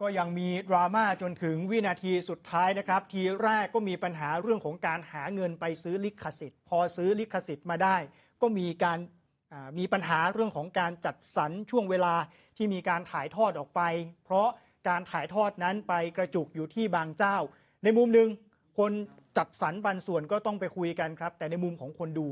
ก็ยังมีดราม่าจนถึงวินาทีสุดท้ายนะครับ ทีแรกก็มีปัญหาเรื่องของการหาเงินไปซื้อลิขสิทธิ์ พอซื้อลิขสิทธิ์มาได้ ก็มีการมีปัญหาเรื่องของการจัดสรรช่วงเวลาที่มีการถ่ายทอดออกไป เพราะการถ่ายทอดนั้นไปกระจุกอยู่ที่บางเจ้า ในมุมหนึ่งคนจัดสรรปันส่วนก็ต้องไปคุยกันครับ แต่ในมุมของคนดู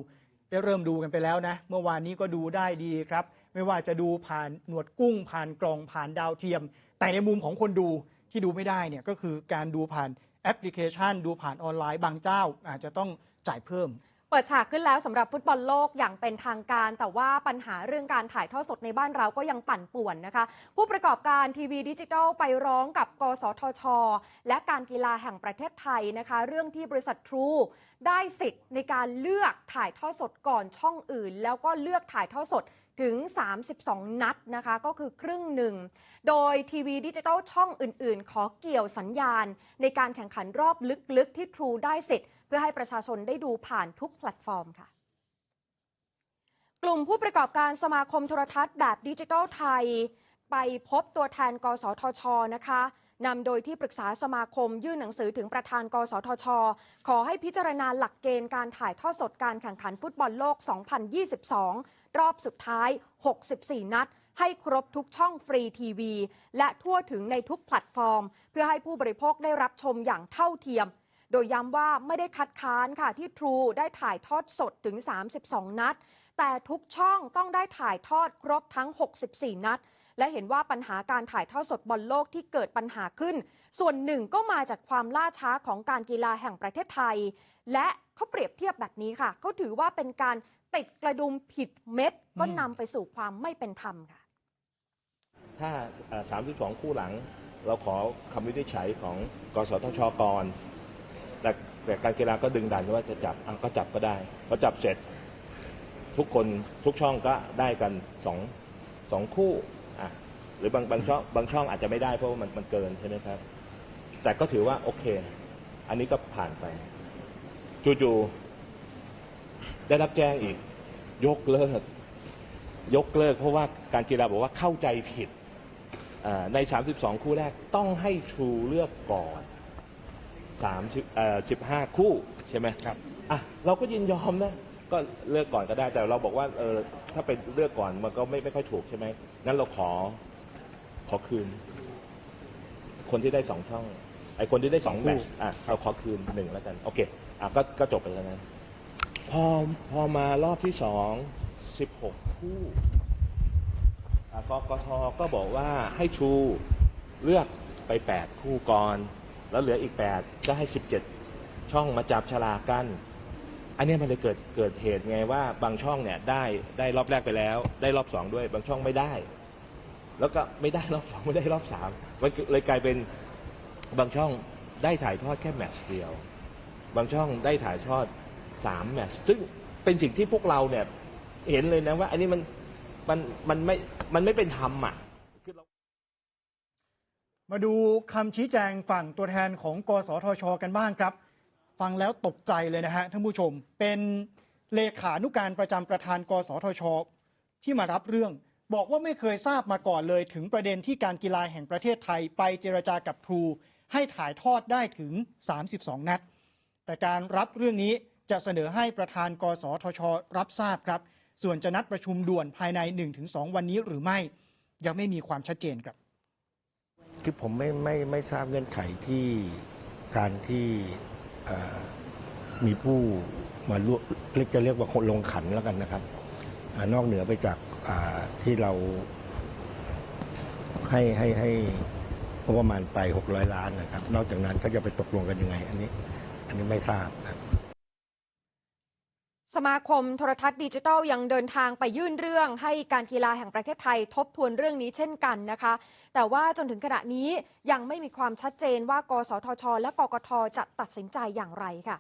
ได้เริ่มดูกันไปแล้วนะ เมื่อวานนี้ก็ดูได้ดีครับ ไม่ว่าจะดูผ่านหนวดกุ้ง ผ่านกล่องผ่านดาวเทียม แต่ในมุมของคนดูที่ดูไม่ได้เนี่ยก็คือการดูผ่านแอปพลิเคชัน ดูผ่านออนไลน์บางเจ้า อาจจะต้องจ่ายเพิ่มเปิดฉากขึ้นแล้วสำหรับฟุตบอลโลกอย่างเป็นทางการ แต่ว่าปัญหาเรื่องการถ่ายทอดสดในบ้านเราก็ยังปั่นป่วนนะคะ ผู้ประกอบการทีวีดิจิทัลไปร้องกับ กสทช และการกีฬาแห่งประเทศไทยนะคะ เรื่องที่บริษัททรูได้สิทธิ์ในการเลือกถ่ายทอดสดก่อนช่องอื่น แล้วก็เลือกถ่ายทอดสด ถึง 32 นัดนะคะ ก็คือครึ่งหนึ่ง โดยทีวีดิจิทัลช่องอื่น ๆ ขอเกี่ยวสัญญาณ ในการแข่งขันรอบลึก ๆ ที่ True ได้สิทธิ์ เพื่อให้ประชาชนได้ดูผ่านทุกแพลตฟอร์มค่ะกลุ่มผู้ประกอบการสมาคมโทรทัศน์แบบดิจิทัลไทย ไปพบตัวแทน กสทชนะคะ นำโดยที่ปรึกษาสมาคมยื่นหนังสือถึงประธาน กสทช ขอให้พิจารณาหลักเกณฑ์การถ่ายทอดสดการแข่งขันฟุตบอลโลก 2022 รอบสุดท้าย 64 นัด ให้ครบทุกช่องฟรีทีวี และทั่วถึงในทุกแพลตฟอร์ม เพื่อให้ผู้บริโภคได้รับชมอย่างเท่าเทียม โดยย้ำว่าไม่ได้คัดค้านค่ะที่ True ได้ถ่ายทอดสดถึง 32 นัด แต่ทุกช่องต้องได้ถ่ายทอดครบทั้ง 64 นัด และเห็นว่าปัญหาการถ่ายทอดสดบอลโลกที่เกิดปัญหาขึ้น ส่วนหนึ่งก็มาจากความล่าช้าของการกีฬาแห่งประเทศไทย และเขาเปรียบเทียบแบบนี้ค่ะ เขาถือว่าเป็นการติดกระดุมผิดเม็ดก็นำไปสู่ความไม่เป็นธรรมค่ะ ถ้าเอ่อ32 คู่หลัง เราขอคำวินิจฉัยของกสทชก่อนแต่แต่การกีฬาก็ดึงดันว่าจะจับอะก็จับก็ได้พอจับเสร็จ ทุกคนทุกช่องก็ได้กันสองสองคู่ หรือบางบางช่องบางช่องอาจจะไม่ได้เพราะว่ามันมันเกินใช่ไหมครับ แต่ก็ถือว่าโอเค อันนี้ก็ผ่านไปจู่ๆได้รับแจ้งอีก ยกเลิก ยกเลิก เพราะว่าการกีฬาบอกว่าเข้าใจผิดอ่าใน 32 คู่แรกต้องให้ทรูเลือกก่อน30เอ่อ15 คู่ใช่ไหมครับอะเราก็ยินยอมนะก็เลือกก่อนก็ได้แต่เราบอกว่าเออถ้าเป็นเลือกก่อนมันก็ไม่ไม่ค่อยถูกใช่ไหมงั้นเราขอ ขอคืน คนที่ได้สองช่อง ไอคนที่ได้สองสองคู่แมตช์อะเราขอคืนหนึ่งแล้วกัน โอเค อะก็ก็จบไปแล้วนะ พอพอมารอบที่สองสิบหกคู่อะกกทก็บอกว่าให้ชูเลือกไปแปดคู่ก่อน แล้วเหลืออีกแปดก็ให้สิบเจ็ดช่องมาจับฉลากกัน อันเนี้ยมันเลยเกิดเกิดเหตุไงว่าบางช่องเนี่ยได้ได้รอบแรกไปแล้ว ได้รอบสองด้วย บางช่องไม่ได้ แล้วก็ไม่ได้รอบสองไม่ได้รอบสามมันเลยกลายเป็นบางช่องได้ถ่ายทอดแค่แมตช์เดียว บางช่องได้ถ่ายทอดสามแมตช์ซึ่งเป็นสิ่งที่พวกเราเนี่ยเห็นเลยนะว่า อันนี้มันมันมันไม่มันไม่เป็นธรรมอะมาดูคำชี้แจงฝั่งตัวแทนของกสทช กันบ้างครับ ฟังแล้วตกใจเลยนะฮะท่านผู้ชม เป็นเลขานุการประจำประธาน กสทช ที่มารับเรื่อง บอกว่าไม่เคยทราบมาก่อนเลยถึงประเด็นที่การกีฬาแห่งประเทศไทยไปเจรจากับทรู ให้ถ่ายทอดได้ถึง 32 นัด แต่การรับเรื่องนี้จะเสนอให้ประธานกสทช รับทราบครับ ส่วนจะนัดประชุมด่วนภายใน 1-2 วันนี้หรือไม่ ยังไม่มีความชัดเจนครับ คือผมไม่ไม่ไม่ทราบเงื่อนไขที่การที่มีผู้มาร่วมเรียกจะเรียกว่าคนลงขันแล้วกันนะครับอนอกเหนือไปจาก ที่เราให้ให้ให้งบประมาณไป 600 ล้านนะครับ นอกจากนั้นก็จะไปตกลงกันยังไง อันนี้ อันนี้ไม่ทราบครับสมาคมโทรทัศน์ดิจิทัลยังเดินทางไปยื่นเรื่องให้การกีฬาแห่งประเทศไทยทบทวนเรื่องนี้เช่นกันนะคะ แต่ว่าจนถึงขณะนี้ยังไม่มีความชัดเจนว่ากสทช และกกทจะตัดสินใจอย่างไรค่ะ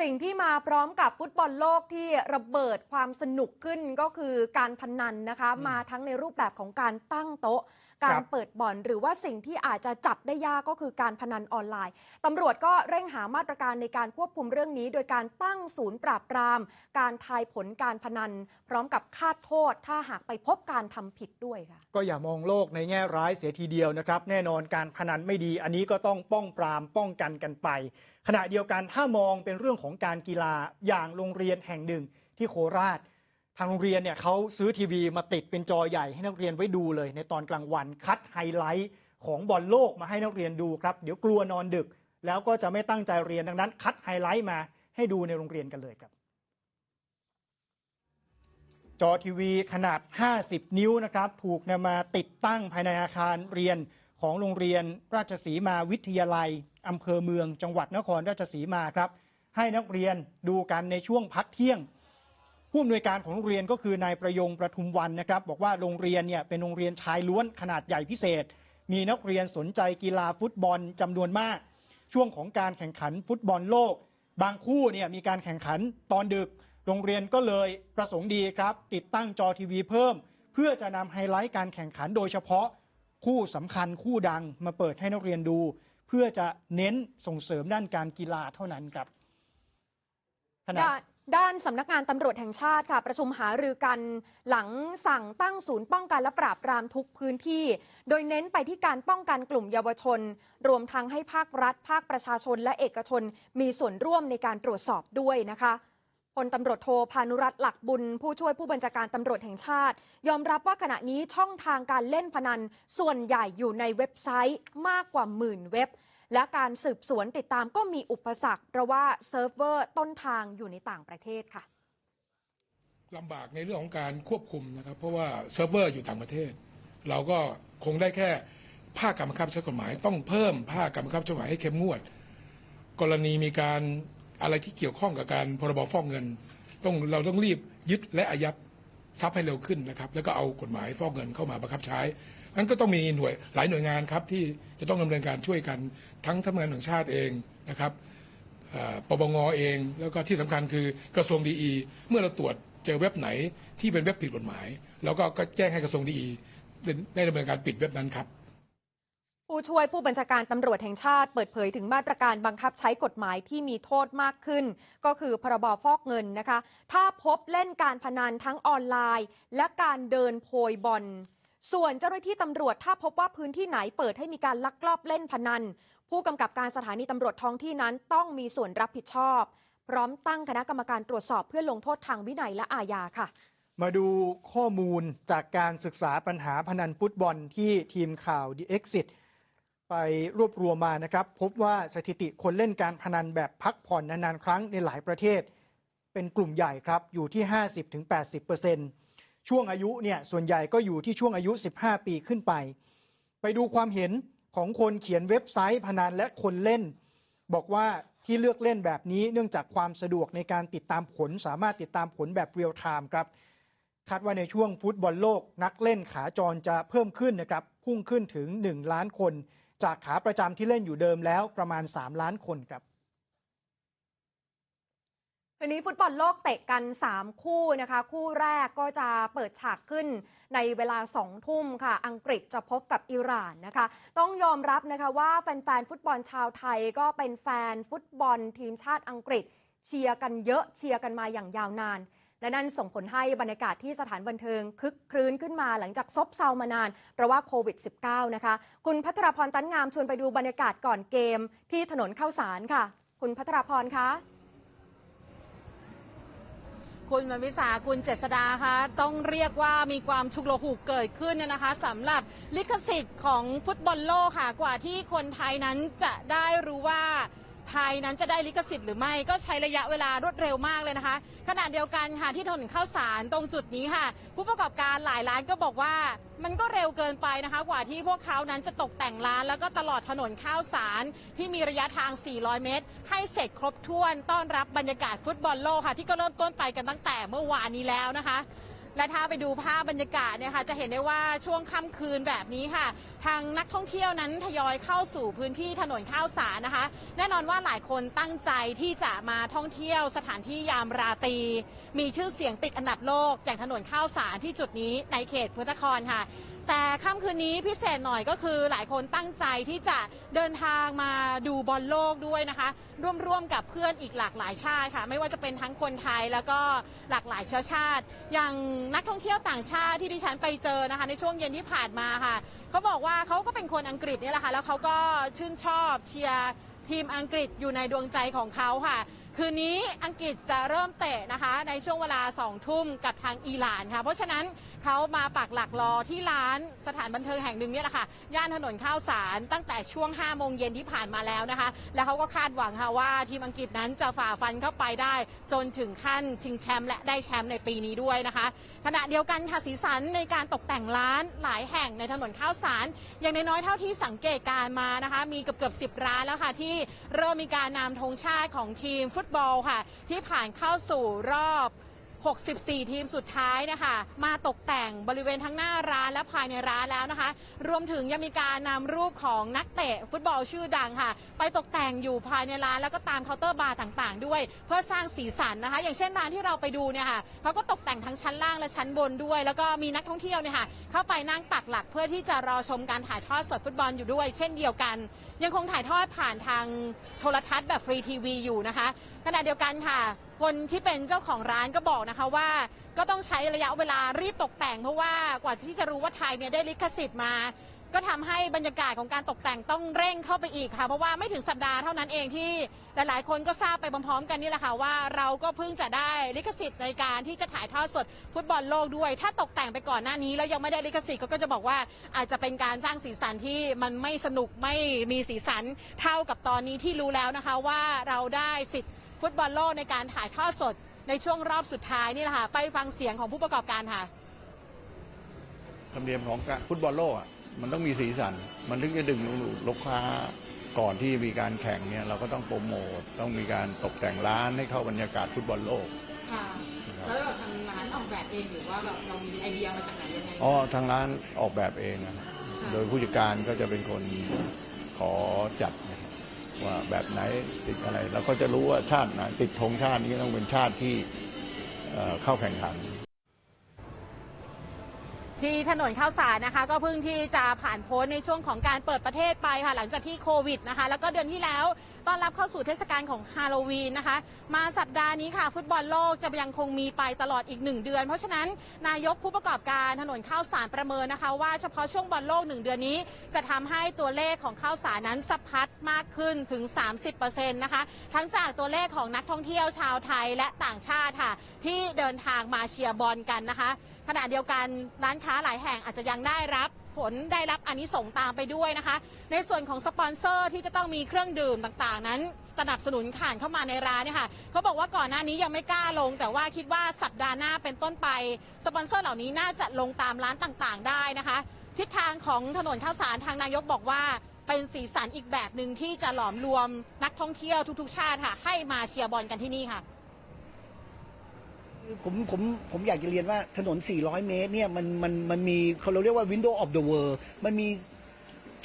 สิ่งที่มาพร้อมกับฟุตบอลโลกที่ระเบิดความสนุกขึ้นก็คือการพนันนะคะ มาทั้งในรูปแบบของการตั้งโต๊ะการเปิดบ่อน หรือว่าสิ่งที่อาจจะจับได้ยากก็คือการพนันออนไลน์ตำรวจก็เร่งหามาตรการในการควบคุมเรื่องนี้ โดยการตั้งศูนย์ปราบปราม การทายผลการพนัน พร้อมกับคาดโทษ ถ้าหากไปพบการทำผิดด้วยค่ะ ก็อย่ามองโลกในแง่ร้ายเสียทีเดียวนะครับ แน่นอนการพนันไม่ดี อันนี้ก็ต้องป้องปรามป้องกันกันไป ขณะเดียวกันถ้ามองเป็นเรื่องของการกีฬาอย่างโรงเรียนแห่งหนึ่งที่โคราช ทางโรงเรียนเนี่ยเขาซื้อทีวีมาติดเป็นจอใหญ่ให้นักเรียนไว้ดูเลย ในตอนกลางวันคัดไฮไลท์ของบอลโลกมาให้นักเรียนดูครับ เดี๋ยวกลัวนอนดึก แล้วก็จะไม่ตั้งใจเรียนดังนั้น คัดไฮไลท์มาให้ดูในโรงเรียนกันเลยครับ จอทีวีขนาด 50 นิ้วนะครับถูกนำมาติดตั้งภายในอาคารเรียนของโรงเรียนราชสีมาวิทยาลัยอำเภอเมือง จังหวัดนครราชสีมาครับ ให้นักเรียนดูกันในช่วงพักเที่ยง ผู้อำนวยการของโรงเรียนก็คือนายประยงประทุมวันนะครับ บอกว่าโรงเรียนเนี่ยเป็นโรงเรียนชายล้วนขนาดใหญ่พิเศษ มีนักเรียนสนใจกีฬาฟุตบอลจำนวนมาก ช่วงของการแข่งขันฟุตบอลโลก บางคู่เนี่ยมีการแข่งขันตอนดึก โรงเรียนก็เลยประสงค์ดีครับ ติดตั้งจอทีวีเพิ่ม เพื่อจะนำไฮไลท์การแข่งขันโดยเฉพาะคู่สำคัญคู่ดังมาเปิดให้นักเรียนดู เพื่อจะเน้นส่งเสริมด้านการกีฬาเท่านั้นครับขณะ ด้านสำนักงานตำรวจแห่งชาติค่ะ ประชุมหารือกันหลังสั่งตั้งศูนย์ป้องกันและปราบปรามทุกพื้นที่ โดยเน้นไปที่การป้องกันกลุ่มเยาวชน รวมทั้งให้ภาครัฐ ภาคประชาชนและเอกชน มีส่วนร่วมในการตรวจสอบด้วยนะคะพลตำรวจโทพานุรัตน์หลักบุญ ผู้ช่วยผู้บัญชาการตำรวจแห่งชาติ ยอมรับว่าขณะนี้ช่องทางการเล่นพนัน ส่วนใหญ่อยู่ในเว็บไซต์มากกว่าหมื่นเว็บ และการสืบสวนติดตามก็มีอุปสรรค เพราะว่าเซิร์ฟเวอร์ต้นทางอยู่ในต่างประเทศค่ะลำบากในเรื่องของการควบคุมนะครับ เพราะว่าเซิร์ฟเวอร์อยู่ต่างประเทศ เราก็คงได้แค่ภาคการบังคับใช้กฎหมาย ต้องเพิ่มภาคการบังคับใช้กฎหมายให้เข้มงวด กรณีมีการอะไรที่เกี่ยวข้องกับการพรบฟอกเงิน ต้องเราต้องรีบยึดและอายัด ทรัพย์ให้เร็วขึ้นนะครับ แล้วก็เอากฎหมายฟอกเงินเข้ามาบังคับใช้นั้นก็ต้องมีหน่วยหลายหน่วยงานครับที่จะต้องดำเนินการช่วยกันทั้งทำงานแห่งชาติเองนะครับปปงเอง แล้วก็ที่สำคัญคือกระทรวงดีอีเมื่อเราตรวจเจอเว็บไหนที่เป็นเว็บผิดกฎหมาย แล้วก็ก็แจ้งให้กระทรวงดีอีได้ดำเนินการปิดเว็บนั้นครับ ผู้ช่วยผู้บัญชาการตำรวจแห่งชาติเปิดเผยถึงมาตรการบังคับใช้กฎหมายที่มีโทษมากขึ้น ก็คือพรบฟอกเงินนะคะ ถ้าพบเล่นการพนันทั้งออนไลน์ และการเดินโพยบอลส่วนเจ้าหน้าที่ตำรวจถ้าพบว่าพื้นที่ไหนเปิดให้มีการลักลอบเล่นพนัน ผู้กำกับการสถานีตำรวจท้องที่นั้นต้องมีส่วนรับผิดชอบ พร้อมตั้งคณะกรรมการตรวจสอบเพื่อลงโทษทางวินัยและอาญาค่ะมาดูข้อมูลจากการศึกษาปัญหาพนันฟุตบอลที่ทีมข่าว The Exit ไปรวบรวมมานะครับ พบว่าสถิติคนเล่นการพนันแบบพักผ่อนนานๆ ครั้งในหลายประเทศ เป็นกลุ่มใหญ่ครับ อยู่ที่ 50-80%ช่วงอายุเนี่ยส่วนใหญ่ก็อยู่ที่ช่วงอายุ 15 ปีขึ้นไป ไปดูความเห็นของคนเขียนเว็บไซต์พนันและคนเล่น บอกว่าที่เลือกเล่นแบบนี้เนื่องจากความสะดวกในการติดตามผล สามารถติดตามผลแบบเรียลไทม์ครับคาดว่าในช่วงฟุตบอลโลกนักเล่นขาจรจะเพิ่มขึ้นนะครับพุ่งขึ้นถึง 1 ล้านคน จากขาประจำที่เล่นอยู่เดิมแล้วประมาณ 3 ล้านคนครับคืนนี้ฟุตบอลโลกเตะกัน 3 คู่นะคะ คู่แรกก็จะเปิดฉากขึ้นในเวลา 2 ทุ่มค่ะ อังกฤษจะพบกับอิหร่านนะคะ ต้องยอมรับนะคะว่าแฟนๆ ฟุตบอลชาวไทยก็เป็นแฟนฟุตบอลทีมชาติอังกฤษ เชียร์กันเยอะเชียร์กันมาอย่างยาวนาน และนั่นส่งผลให้บรรยากาศที่สถานบันเทิงคึกครื้นขึ้นมาหลังจากซบเซามานาน เพราะว่าโควิด -19 นะคะ คุณพัทรพรตั้นงามชวนไปดูบรรยากาศก่อนเกมที่ถนนข้าวสารค่ะ คุณพัทรพรคะคุณมวิสาคุณเจษดาคะต้องเรียกว่ามีความชุกโลหูเกิดขึ้นเนี่ยนะคะสำหรับลิขสิทธิ์ของฟุตบอลโลกค่ะ กว่าที่คนไทยนั้นจะได้รู้ว่า ไทยนั้นจะได้ลิขสิทธิ์หรือไม่ก็ใช้ระยะเวลารวดเร็วมากเลยนะคะ ขณะเดียวกันค่ะที่ถนนข้าวสารตรงจุดนี้ค่ะ ผู้ประกอบการหลายร้านก็บอกว่ามันก็เร็วเกินไปนะคะ กว่าที่พวกเขานั้นจะตกแต่งร้าน แล้วก็ตลอดถนนข้าวสาร ที่มีระยะทาง 400 เมตร ให้เสร็จครบถ้วนต้อนรับบรรยากาศฟุตบอลโลกค่ะ ที่ก็เริ่มต้นไปกันตั้งแต่เมื่อวานนี้แล้วนะคะ และถ้าไปดูภาพบรรยากาศเนี่ยค่ะจะเห็นได้ว่าช่วงค่ำคืนแบบนี้ค่ะ ทางนักท่องเที่ยวนั้นทยอยเข้าสู่พื้นที่ถนนข้าวสารนะคะ แน่นอนว่าหลายคนตั้งใจที่จะมาท่องเที่ยวสถานที่ยามราตรีมีชื่อเสียงติดอันดับโลกอย่างถนนข้าวสารที่จุดนี้ในเขตพุทธครค่ะ แต่ค่ำคืนนี้พิเศษหน่อยก็คือหลายคนตั้งใจที่จะเดินทางมาดูบอลโลกด้วยนะคะ ร่วมๆกับเพื่อนอีกหลากหลายชาติค่ะ ไม่ว่าจะเป็นทั้งคนไทยแล้วก็หลากหลายเชื้อชาติ อย่างนักท่องเที่ยวต่างชาติที่ดิฉันไปเจอนะคะ ในช่วงเย็นที่ผ่านมาค่ะเขาบอกว่าเขาก็เป็นคนอังกฤษนี่แหละค่ะแล้วเขาก็ชื่นชอบเชียร์ทีมอังกฤษอยู่ในดวงใจของเขาค่ะ คืนนี้อังกฤษจะเริ่มเตะนะคะ ในช่วงเวลา2ทุ่มกับทางอิหร่านค่ะ เพราะฉะนั้นเขามาปักหลักรอที่ร้านสถานบันเทิงแห่งหนึ่งเนี่ยแหละค่ะ ย่านถนนข้าวสารตั้งแต่ช่วง5โมงเย็นที่ผ่านมาแล้วนะคะ แล้วเขาก็คาดหวังค่ะว่าทีมอังกฤษนั้นจะฝ่าฟันเข้าไปได้ จนถึงขั้นชิงแชมป์และได้แชมป์ในปีนี้ด้วยนะคะ ขณะเดียวกันค่ะสีสันในการตกแต่งร้านหลายแห่งในถนนข้าวสารอย่างน้อยๆเท่าที่สังเกตการมานะคะ มีเกือบเกือบสิบร้านแล้วค่ะที่เริ่มมีการนำธงชาติของทีมฟุตบอลค่ะ ที่ผ่านเข้าสู่รอบ 64 ทีมสุดท้ายนะคะ มาตกแต่งบริเวณทั้งหน้าร้านและภายในร้านแล้วนะคะ รวมถึงยังมีการนำรูปของนักเตะฟุตบอลชื่อดังค่ะ ไปตกแต่งอยู่ภายในร้านแล้วก็ตามเคาน์เตอร์บาร์ต่างๆ ด้วย เพื่อสร้างสีสันนะคะ อย่างเช่นร้านที่เราไปดูเนี่ยค่ะเขาก็ตกแต่งทั้งชั้นล่างและชั้นบนด้วย แล้วก็มีนักท่องเที่ยวเนี่ยค่ะเข้าไปนั่งปักหลักเพื่อที่จะรอชมการถ่ายทอดสดฟุตบอลอยู่ด้วย เช่นเดียวกัน ยังคงถ่ายทอดผ่านทางโทรทัศน์แบบฟรีทีวีอยู่นะคะขณะเดียวกันค่ะ คนที่เป็นเจ้าของร้านก็บอกนะคะว่า ก็ต้องใช้ระยะเวลารีบตกแต่งเพราะว่ากว่าที่จะรู้ว่าไทยเนี่ยได้ลิขสิทธิ์มา ก็ทำให้บรรยากาศของการตกแต่งต้องเร่งเข้าไปอีกค่ะเพราะว่าไม่ถึงสัปดาห์เท่านั้นเองที่หลาย ๆ คนก็ทราบไปพร้อมๆกันนี่แหละค่ะว่าเราก็เพิ่งจะได้ลิขสิทธิ์ในการที่จะถ่ายทอดสดฟุตบอลโลกด้วย ถ้าตกแต่งไปก่อนหน้านี้แล้วยังไม่ได้ลิขสิทธิ์ก็จะบอกว่าอาจจะเป็นการสร้างสีสันที่มันไม่สนุกไม่มีสีสันเท่ากับตอนนี้ที่รู้แล้วนะคะว่าเราได้สิทธิ์ ฟุตบอลโลกในการถ่ายทอดสดในช่วงรอบสุดท้ายนี่แหละค่ะไปฟังเสียงของผู้ประกอบการค่ะธรรมเนียมของการฟุตบอลโลกอะมันต้องมีสีสัน มันถึงจะดึงลูกค้าก่อนที่มีการแข่งเนี่ยเราก็ต้องโปรโมทต้องมีการตกแต่งร้านให้เข้าบรรยากาศฟุตบอลโลกค่ะแล้วทางร้านออกแบบเองหรือว่าแบบเรามีไอเดียมาจากไหนยังไงอ๋อทางร้านออกแบบเองนะครับโดยผู้จัดการก็จะเป็นคนขอจัดนะครับ ว่าแบบไหนติดอะไร เราก็จะรู้ว่าชาติไหนติดธงชาตินี้ต้องเป็นชาติที่เข้าแข่งขัน ที่ถนนข้าวสารนะคะ ก็เพิ่งที่จะผ่านพ้นในช่วงของการเปิดประเทศไปค่ะ หลังจากที่โควิดนะคะ แล้วก็เดือนที่แล้วต้อนรับเข้าสู่เทศกาลของฮาโลวีนนะคะ มาสัปดาห์นี้ค่ะ ฟุตบอลโลกจะยังคงมีไปตลอดอีกหนึ่งเดือน เพราะฉะนั้นนายกผู้ประกอบการถนนข้าวสารประเมินนะคะ ว่าเฉพาะช่วงบอลโลกหนึ่งเดือนนี้ จะทำให้ตัวเลขของข้าวสารนั้นสะพัดมากขึ้นถึง 30%นะคะทั้งจากตัวเลขของนักท่องเที่ยวชาวไทยและต่างชาติค่ะ ที่เดินทางมาเชียร์บอลกันนะคะ ขณะเดียวกันร้านค้าหลายแห่งอาจจะยังได้รับผลได้รับอานิสงส์ตามไปด้วยนะคะ ในส่วนของสปอนเซอร์ที่จะต้องมีเครื่องดื่มต่างๆ นั้น สนับสนุนข่านเข้ามาในร้านเนี่ยค่ะเขาบอกว่าก่อนหน้านี้ยังไม่กล้าลง แต่ว่าคิดว่าสัปดาห์หน้าเป็นต้นไป สปอนเซอร์เหล่านี้น่าจะลงตามร้านต่างๆ ได้นะคะ ทิศทางของถนนข้าวสารทางนายกบอกว่าเป็นสีสันอีกแบบหนึ่งที่จะหลอมรวมนักท่องเที่ยวทุกๆ ชาติค่ะ ให้มาเชียร์บอลกันที่นี่ค่ะ ผมผมผมอยากจะเรียนว่าถนน 400 เมตรเนี่ยมันมันมันมีเขาเราเรียกว่า window of the world มันมี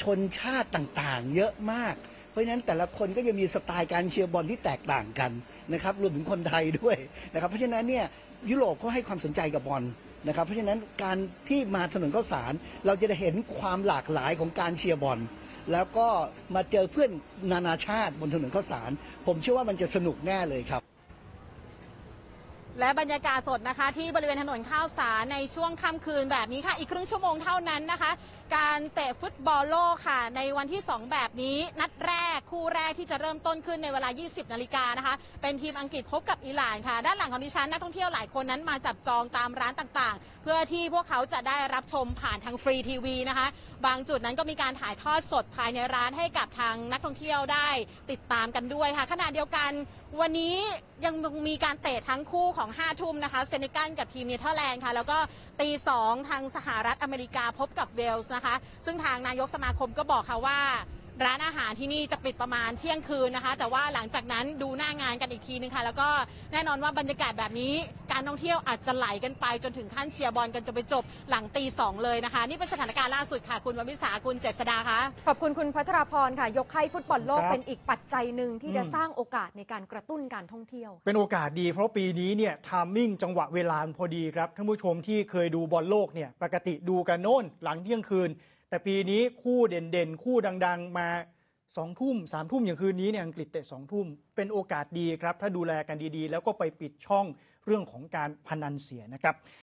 ชนชาติต่างๆ เยอะมาก เพราะฉะนั้นแต่ละคนก็จะมีสไตล์การเชียร์บอลที่แตกต่างกันนะครับรวมถึงคนไทยด้วยนะครับเพราะฉะนั้นเนี่ยยุโรปเขาให้ความสนใจกับบอลนะครับเพราะฉะนั้นการที่มาถนนข้าวสาร เราจะได้เห็นความหลากหลายของการเชียร์บอลแล้วก็มาเจอเพื่อนนานาชาติบนถนนข้าวสาร ผมเชื่อว่ามันจะสนุกแน่เลยครับ และบรรยากาศสดนะคะ ที่บริเวณถนนข้าวสารในช่วงค่ำคืนแบบนี้ค่ะ อีกครึ่งชั่วโมงเท่านั้นนะคะ การเตะฟุตบอลโลกค่ะ ในวันที่ 2 แบบนี้นัดแรกคู่แรกที่จะเริ่มต้นขึ้นในเวลา 20 นาฬิกานะคะ เป็นทีมอังกฤษพบกับอิหร่านค่ะ ด้านหลังของดิฉันนักท่องเที่ยวหลายคนนั้นมาจับจองตามร้านต่างๆ เพื่อที่พวกเขาจะได้รับชมผ่านทางฟรีทีวีนะคะ บางจุดนั้นก็มีการถ่ายทอดสดภายในร้านให้กับทางนักท่องเที่ยวได้ติดตามกันด้วยค่ะขณะเดียวกันวันนี้ยังมีการเตะทั้งคู่ของ 5 ทุ่มนะคะเซเนกัลกับทีมเนเธอร์แลนด์ค่ะแล้วก็ตี2ทางสหรัฐอเมริกาพบกับเวลส์นะคะซึ่งทางนายกสมาคมก็บอกค่ะว่า ร้านอาหารที่นี่จะปิดประมาณเที่ยงคืนนะคะ แต่ว่าหลังจากนั้นดูหน้างานกันอีกทีนึงค่ะ แล้วก็แน่นอนว่าบรรยากาศแบบนี้ การท่องเที่ยวอาจจะไหลกันไปจนถึงขั้นเชียร์บอลกันจะไปจบหลังตีสองเลยนะคะ นี่เป็นสถานการณ์ล่าสุดค่ะ คุณววิสาคุณเจษดาคะขอบคุณคุณพัทรพรค่ะ ยกให้ฟุตบอลโลกครับเป็นอีกปัจจัยหนึ่งที่จะอืม สร้างโอกาสในการกระตุ้นการท่องเที่ยว เป็นโอกาสดีเพราะปีนี้เนี่ยทามมิ่งจังหวะเวลามันพอดีครับท่านผู้ชมที่เคยดูบอลโลกเนี่ยปกติดูกันโน่นหลังเที่ยงคืน แต่ปีนี้คู่เด่นๆ คู่ดัง ๆ มาสองทุ่มสามทุ่มอย่างคืนนี้เนี่ยอังกฤษเตะสองทุ่มเป็นโอกาสดีครับ ถ้าดูแลกันดีๆ แล้วก็ไปปิดช่องเรื่องของการพนันเสียนะครับ